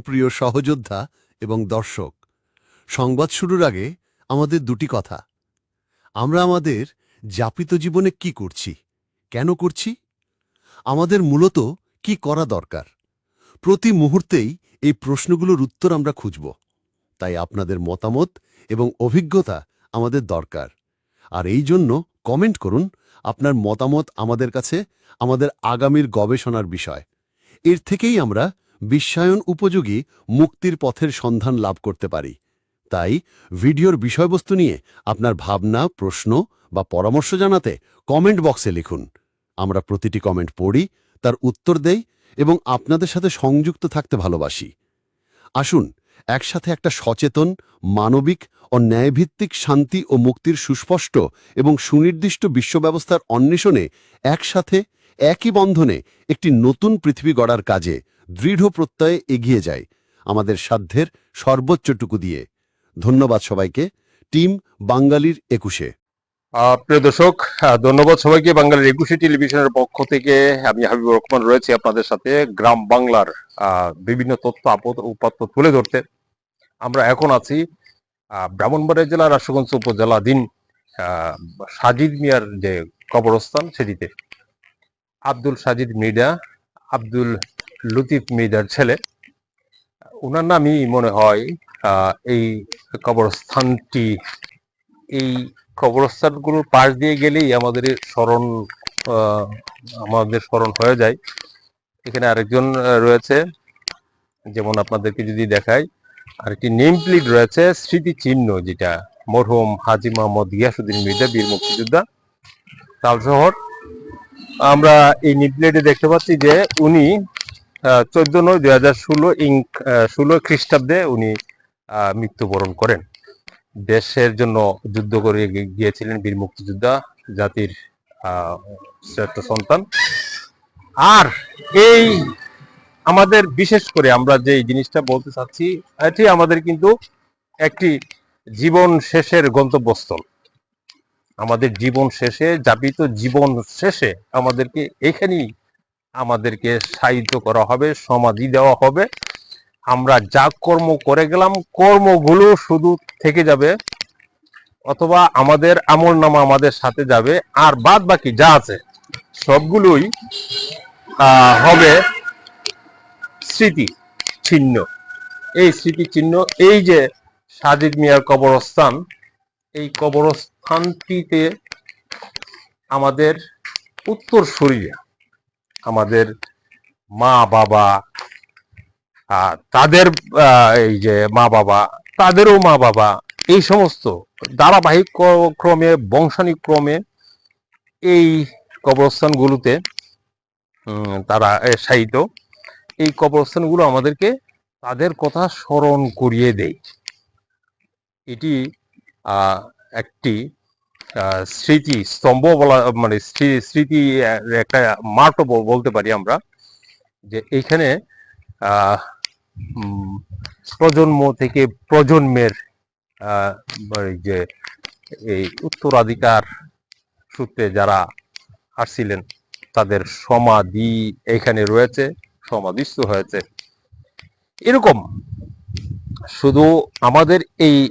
প্রিয় সহযোদ্ধা এবং দর্শক। সংবাদ শুরুর আগে আমাদের দুটি কথা। আমরা আমাদের যাপিত জীবনে কি করছি? কেন করছি? আমাদের মূলত কি করা দরকার? প্রতি মুহূর্তেই এই প্রশ্নগুলোর উত্তর আমরা খুঁজব। তাই আপনাদের মতামত এবং অভিজ্ঞতা আমাদের দরকার। আর এই জন্য কমেন্ট করুন আপনার মতামত আমাদের কাছে আমাদের আগামীর গবেষণার বিষয়। এর থেকেই আমরা বিশ্বায়ন উপযোগী মুক্তির পথের সন্ধান লাভ করতে পারি। তাই ভিডিওর বিষয়বস্তু নিয়ে আপনার ভাবনা, প্রশ্ন বা পরামর্শ জানাতে কমেন্ট বক্সে লিখুন। আমরা প্রতিটি কমেন্ট পড়ি, তার উত্তর দেই এবং আপনাদের সাথে সংযুক্ত থাকতে ভালোবাসি। আসুন, একসাথে একটা সচেতন, মানবিক ও ন্যায়ভিত্তিক শান্তি ও মুক্তির সুস্পষ্ট এবং সুনির্দিষ্ট বিশ্বব্যবস্থার অন্বেষণে একসাথে, একই বন্ধনে একটি নতুন পৃথিবী গড়ার কাজে দৃঢ় প্রত্যয়ে এগিয়ে যায় আমাদের সাধ্যের সর্বোচ্চটুকু দিয়ে। ধন্যবাদ সবাইকে। টিম বাঙালির একুশে। প্রিয় দর্শক ধন্যবাদ সবাইকে। বাংলার একুশে টেলিভিশনের পক্ষ থেকে আমি হাবিবুর রহমান রয়েছি আপনাদের সাথে গ্রাম বাংলার বিভিন্ন তথ্য, আপদ, উপাত্ত তুলে ধরতে। আমরা এখন আছি ব্রাহ্মণবাড়িয়া জেলার রাষ্ট্রগঞ্জ উপজেলাধীন সাজিদ মিয়ার যে কবরস্থান সেটিতে। আব্দুল সাজিদ মিডা আব্দুল লতিফ মির্জার ছেলে। ওনার নামই মনে হয় এই কবরস্থানটি। এই কবরস্থানগুলোর পাশ দিয়ে গেলেই আমাদের স্মরণ আমাদের স্মরণ হয়ে যায়। এখানে আরেকজন রয়েছে। যেমন আপনাদেরকে যদি দেখাই, আরেকটি নেম প্লেট রয়েছে, স্মৃতিচিহ্ন যেটা। মরহুম হাজি মোহাম্মদ গিয়াসুদ্দিন মির্জা বীর মুক্তিযোদ্ধা তালশহর। আমরা এই নেম প্লেটে দেখতে পাচ্ছি যে উনি চোদ্দ নয় দুই হাজার ষোলো ইঙ্ক ষোলো খ্রিস্টাব্দে উনি মৃত্যুবরণ করেন। দেশের জন্য যুদ্ধ করে গিয়েছিলেন বীর মুক্তিযোদ্ধা জাতির শ্রেষ্ঠ সন্তান। আর এই আমাদের বিশেষ করে আমরা যে জিনিসটা বলতে চাচ্ছি, এটি আমাদের কিন্তু একটি জীবন শেষের গন্তব্যস্থল। আমাদের জীবন শেষে, যাপিত জীবন শেষে আমাদেরকে এখানেই আমাদেরকে সাহিত্য করা হবে, সমাধি দেওয়া হবে। আমরা যা কর্ম করে গেলাম, কর্মগুলো শুধু থেকে যাবে অথবা আমাদের আমল নামা আমাদের সাথে যাবে। আর বাদ বাকি যা আছে, সবগুলোই হবে স্মৃতি চিহ্ন। এই স্মৃতি চিহ্ন, এই যে সাজিদ মিয়ার কবরস্থান, এই কবরস্থানটিতে আমাদের উত্তর শরীরে আমাদের মা, বাবা তাদের এই যে মা, বাবা, তাদেরও মা, বাবা, এই সমস্ত ধারাবাহিক ক- ক্রমে এই কবরস্থানগুলোতে তারা শায়িত এই কবরস্থানগুলো আমাদেরকে তাদের কথা স্মরণ করিয়ে দেয়। এটি একটি স্মৃতি স্তম্ভ বলা মানে স্মৃ- স্মৃতি একটা মার্টও বলতে পারি আমরা যে এইখানে প্রজন্ম থেকে প্রজন্মের আহ, যে এই উত্তরাধিকার সূত্রে যারা আসছিলেন তাদের সমাধি এখানে রয়েছে সমাধিস্থ হয়েছে। এরকম শুধু আমাদের এই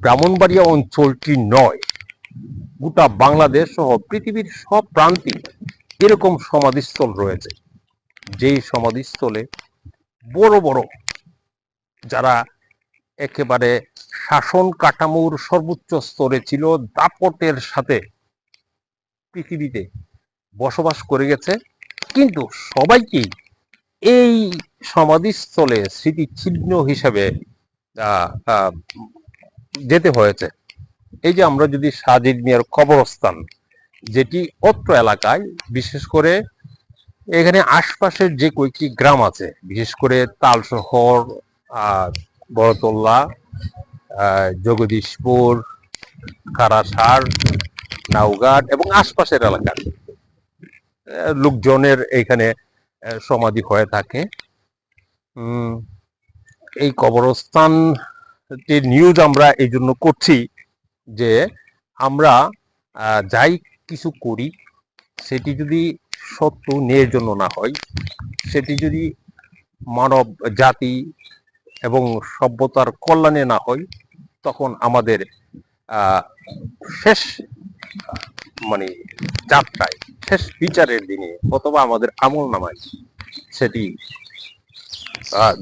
ব্রাহ্মণবাড়িয়া অঞ্চলটি নয় গোটা বাংলাদেশ সহ পৃথিবীর সব প্রান্তে এরকম সমাধিস্থল রয়েছে। যেই সমাধিস্থলে বড় বড় যারা একেবারে শাসন কাঠামোর সর্বোচ্চ স্তরে ছিল, দাপটের সাথে পৃথিবীতে বসবাস করে গেছে। কিন্তু সবাইকেই এই সমাধিস্থলে স্মৃতিচিহ্ন হিসাবে যেতে হয়েছে। এই যে আমরা যদি সাজিদ মিয়ার কবরস্থান যেটি অত্র এলাকায় বিশেষ করে এখানে আশপাশের যে কয়েকটি গ্রাম আছে বিশেষ করে তালশহর আহ, বড়তল্লা জগদীশপুর কারাসার নাওঘাট এবং আশপাশের এলাকার লোকজনের এখানে সমাধি হয়ে থাকে। এই কবরস্থানটির নিউজ আমরা এই জন্য করছি যে আমরা যাই কিছু করি, সেটি যদি সত্য ন্যায়ের জন্য না হয়, সেটি যদি মানব জাতি এবং সভ্যতার কল্যাণে না হয়, তখন আমাদের শেষ মানে যাত্রায়, শেষ বিচারের দিনে অথবা আমাদের আমল নামায়, সেটি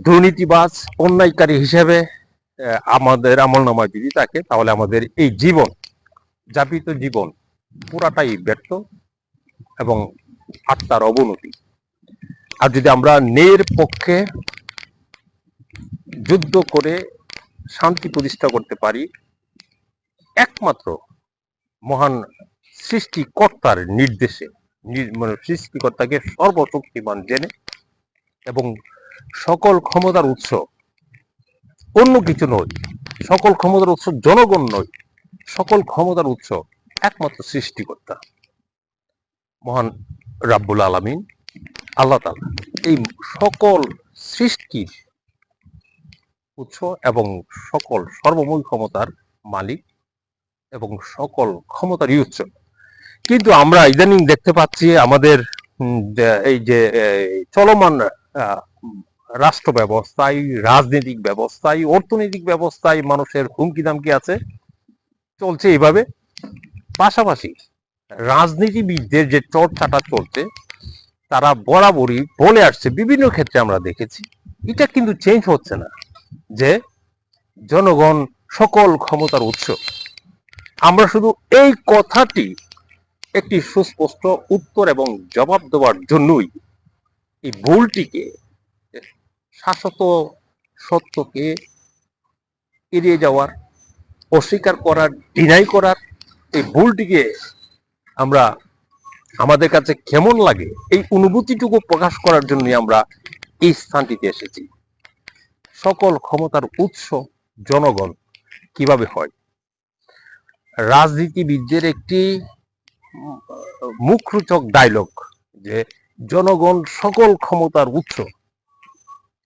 দুর্নীতিবাজ, অন্যায়কারী হিসেবে আমাদের আমল নামায় যদি থাকে, তাহলে আমাদের এই জীবন, যাপিত জীবন পুরাটাই ব্যর্থ এবং আত্মার অবনতি। আর যদি আমরা ন্যায়ের পক্ষে যুদ্ধ করে শান্তি প্রতিষ্ঠা করতে পারি, একমাত্র মহান সৃষ্টিকর্তার নির্দেশে মানে সৃষ্টিকর্তাকে সর্বশক্তিমান জেনে এবং সকল ক্ষমতার উৎস অন্য কিছু নয়, সকল ক্ষমতার উৎস জনগণ নয়, সকল ক্ষমতার উৎস একমাত্র সৃষ্টিকর্তা। মহান রাব্বুল আলামিন, আল্লাহ তাআলা এই সকল সৃষ্টির উৎস এবং সকল সর্বময় ক্ষমতার মালিক এবং সকল ক্ষমতারই উৎস। কিন্তু আমরা ইদানিং দেখতে পাচ্ছি আমাদের এই যে চলমান রাষ্ট্র ব্যবস্থায় রাজনৈতিক ব্যবস্থায়, অর্থনৈতিক ব্যবস্থায় মানুষের হুমকি দামকি আছে। চলছে এইভাবে। পাশাপাশি রাজনীতিবিদদের যে চর্চাটা চলছে, তারা বরাবরই বলে আসছে, বিভিন্ন ক্ষেত্রে আমরা দেখেছি। এটা কিন্তু চেঞ্জ হচ্ছে না, যে জনগণ সকল ক্ষমতার উৎস। আমরা শুধু এই কথাটি একটি সুস্পষ্ট উত্তর এবং জবাব দেওয়ার জন্যই এই ভুলটিকে শাশ্বত সত্যকে এড়িয়ে যাওয়ার, অস্বীকার করার ডিনাই করার এই ভুলটিকে আমরা আমাদের কাছে কেমন লাগে, এই অনুভূতিটুকু প্রকাশ করার জন্য আমরা এই স্থানটিতে এসেছি। সকল ক্ষমতার উৎস জনগণ কীভাবে হয়? রাজনীতিবিদদের একটি মুখরোচক ডায়লগ যে জনগণ সকল ক্ষমতার উৎস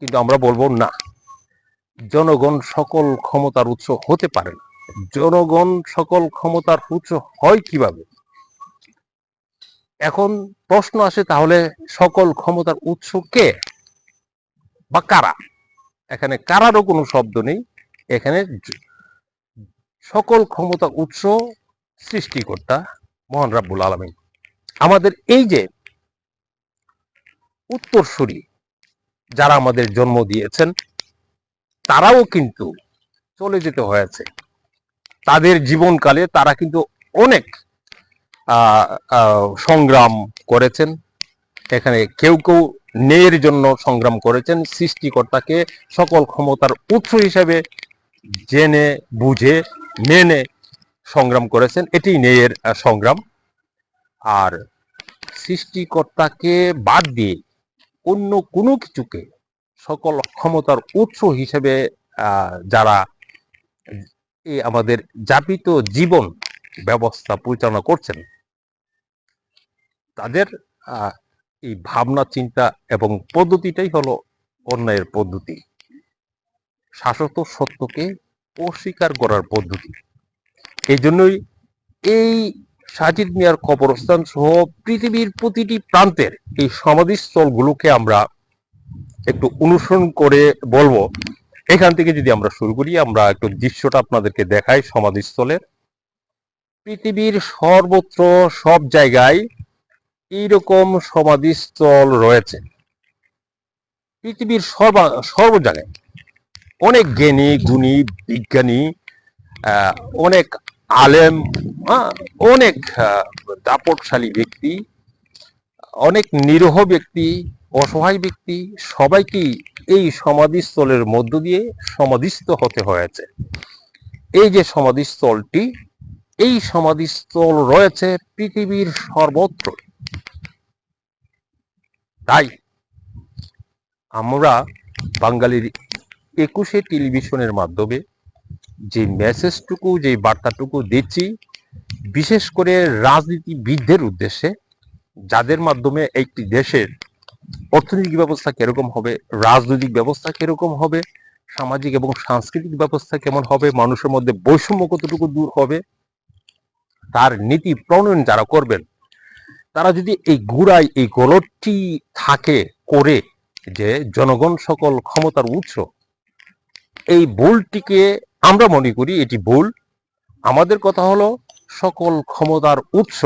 কিন্তু আমরা বলব না। জনগণ সকল ক্ষমতার উৎস হতে পারে না। জনগণ সকল ক্ষমতার উৎস হয় কীভাবে? এখন প্রশ্ন আসে তাহলে সকল ক্ষমতার উৎস কে? বা কারা? এখানে কারারও কোনো শব্দ নেই। এখানে সকল ক্ষমতা উৎস সৃষ্টিকর্তা মহান রাব্বুল আলমিন। আমাদের এই যে উত্তরসূরি যারা আমাদের জন্ম দিয়েছেন তারাও কিন্তু চলে যেতে হয়েছে। তাদের জীবনকালে তারা কিন্তু অনেক সংগ্রাম করেছেন। এখানে কেউ কেউ ন্যায়ের জন্য সংগ্রাম করেছেন। সৃষ্টিকর্তাকে সকল ক্ষমতার উৎস হিসেবে জেনে বুঝে মেনে সংগ্রাম করেছেন। এটি ন্যায়ের আহ, সংগ্রাম। আর সৃষ্টিকর্তাকে বাদ দিয়ে অন্য কোনো কিছুকে সকল ক্ষমতার উৎস হিসেবে যারা এই আমাদের যাপিত জীবন ব্যবস্থা পরিচালনা করছেন, তাদের এই ভাবনা, চিন্তা এবং পদ্ধতিটাই হলো অন্যায়ের পদ্ধতি। শাশ্বত সত্যকে অস্বীকার করার পদ্ধতি। এই জন্যই এই সাজিদ মিয়ার কবরস্থান সহ পৃথিবীর প্রতিটি প্রান্তের এই সমাধিস্থলগুলোকে আমরা একটু অনুসরণ করে বলব। এখান থেকে যদি আমরা শুরু করি, আমরা একটু দৃশ্যটা আপনাদেরকে দেখাই সমাধিস্থলের পৃথিবীর সর্বত্র সব জায়গায় এইরকম সমাধিস্থল রয়েছে। পৃথিবীর সর্ব সর্ব জায়গায় অনেক জ্ঞানী, গুণী, বিজ্ঞানী অনেক আলেম হ্যাঁ, অনেক দাপটশালী ব্যক্তি অনেক নিরহ ব্যক্তি অসহায় ব্যক্তি সবাইকেই এই সমাধিস্থলের মধ্য দিয়ে সমাধিস্থ হতে হয়েছে। এই যে সমাধিস্থলটি এই সমাধিস্থল রয়েছে পৃথিবীর সর্বত্র। তাই আমরা বাঙালির একুশে টেলিভিশনের মাধ্যমে যে মেসেজটুকু যে বার্তাটুকু দিচ্ছি, বিশেষ করে রাজনীতিবিদদের উদ্দেশ্যে, যাদের মাধ্যমে একটি দেশের অর্থনৈতিক ব্যবস্থা কীরকম হবে, রাজনৈতিক ব্যবস্থা কীরকম হবে, সামাজিক এবং সাংস্কৃতিক ব্যবস্থা কেমন হবে, মানুষের মধ্যে বৈষম্য কতটুকু দূর হবে, তার নীতি প্রণয়ন যারা করবেন, তারা যদি এই গুড়ায় এই গলতটি থাকে করে যে জনগণ সকল ক্ষমতার উৎস, এই ভুলটিকে আমরা মনে করি এটি ভুল। আমাদের কথা হলো সকল ক্ষমতার উৎস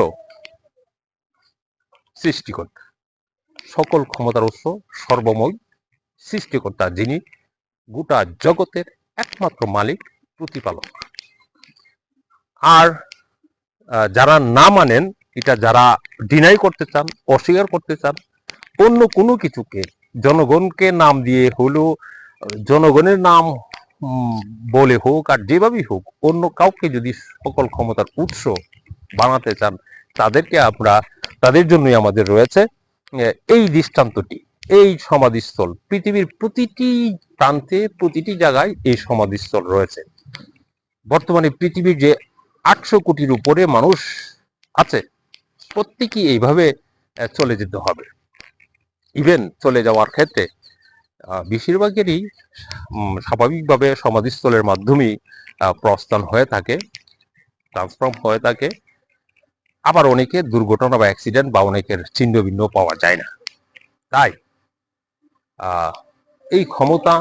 সৃষ্টিকর্তা। সকল ক্ষমতার উৎস সর্বময় সৃষ্টিকর্তা যিনি গোটা জগতের একমাত্র মালিক, প্রতিপালক। আর যারা না মানেন, এটা যারা ডিনাই করতে চান, অস্বীকার করতে চান, অন্য কোনো কিছুকে, জনগণকে নাম দিয়ে হলো, জনগণের নাম বলে হোক আর যেভাবেই হোক, অন্য কাউকে যদি সকল ক্ষমতার উৎস বানাতে চান, তাদেরকে আমরা, তাদের জন্যই আমাদের রয়েছে এই দৃষ্টান্তটি, এই সমাধিস্থল। পৃথিবীর প্রতিটি প্রান্তে, প্রতিটি জায়গায় এই সমাধিস্থল রয়েছে। বর্তমানে পৃথিবীর যে আটশো কোটির উপরে মানুষ আছে, প্রত্যেকেই এইভাবে চলে যেতে হবে। ইভেন চলে যাওয়ার ক্ষেত্রে বেশিরভাগেরই স্বাভাবিকভাবে সমাধিস্থলের মাধ্যমেই প্রস্থান হয়ে থাকে, ট্রান্সফর্ম হয়ে থাকে। আবার অনেকে দুর্ঘটনা বা অ্যাক্সিডেন্ট বা অনেকের ছিন্ন ভিন্ন পাওয়া যায় না। তাই এই ক্ষমতা,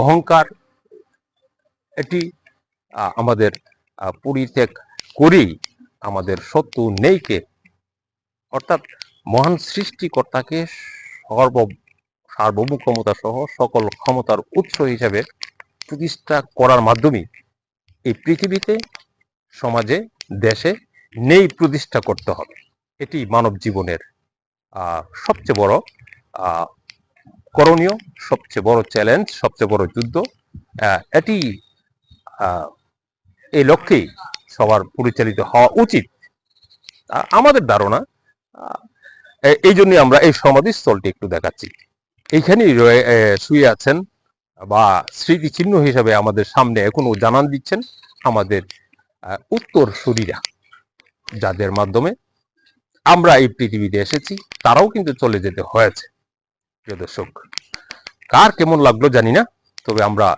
অহংকার, এটি আমাদের পরিত্যাগ করেই আমাদের সত্য নেইকে, অর্থাৎ মহান সৃষ্টিকর্তাকে সর্ব সার্বভৌমক্ষমতা সহ সকল ক্ষমতার উৎস হিসেবে প্রতিষ্ঠা করার মাধ্যমে এই পৃথিবীতে, সমাজে, দেশে নেই প্রতিষ্ঠা করতে হবে। এটি মানব জীবনের সবচেয়ে বড় করণীয়, সবচেয়ে বড় চ্যালেঞ্জ সবচেয়ে বড় যুদ্ধ। এটি এই লক্ষ্যেই সবার পরিচালিত হওয়া উচিত। আমাদের ধারণা এই জন্য আমরা এই সমাধিস্থলটি একটু দেখাচ্ছি। এইখানেই রয়ে শুয়ে আছেন বা স্মৃতিচিহ্ন হিসাবে আমাদের সামনে এখনও জানান দিচ্ছেন আমাদের উত্তর শরীরা যাদের মাধ্যমে আমরা এই পৃথিবীতে এসেছি, তারাও কিন্তু চলে যেতে হয়েছে। প্রিয় দর্শক, কার কেমন লাগল জানি না, তবে আমরা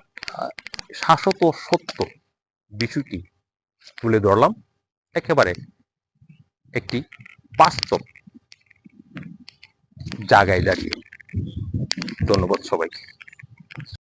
শাশ্বত সত্য বিষয়টি তুলে ধরলাম। একেবারে একটি বাস্তব জায়গায় দাঁড়িয়ে। ধন্যবাদ সবাইকে।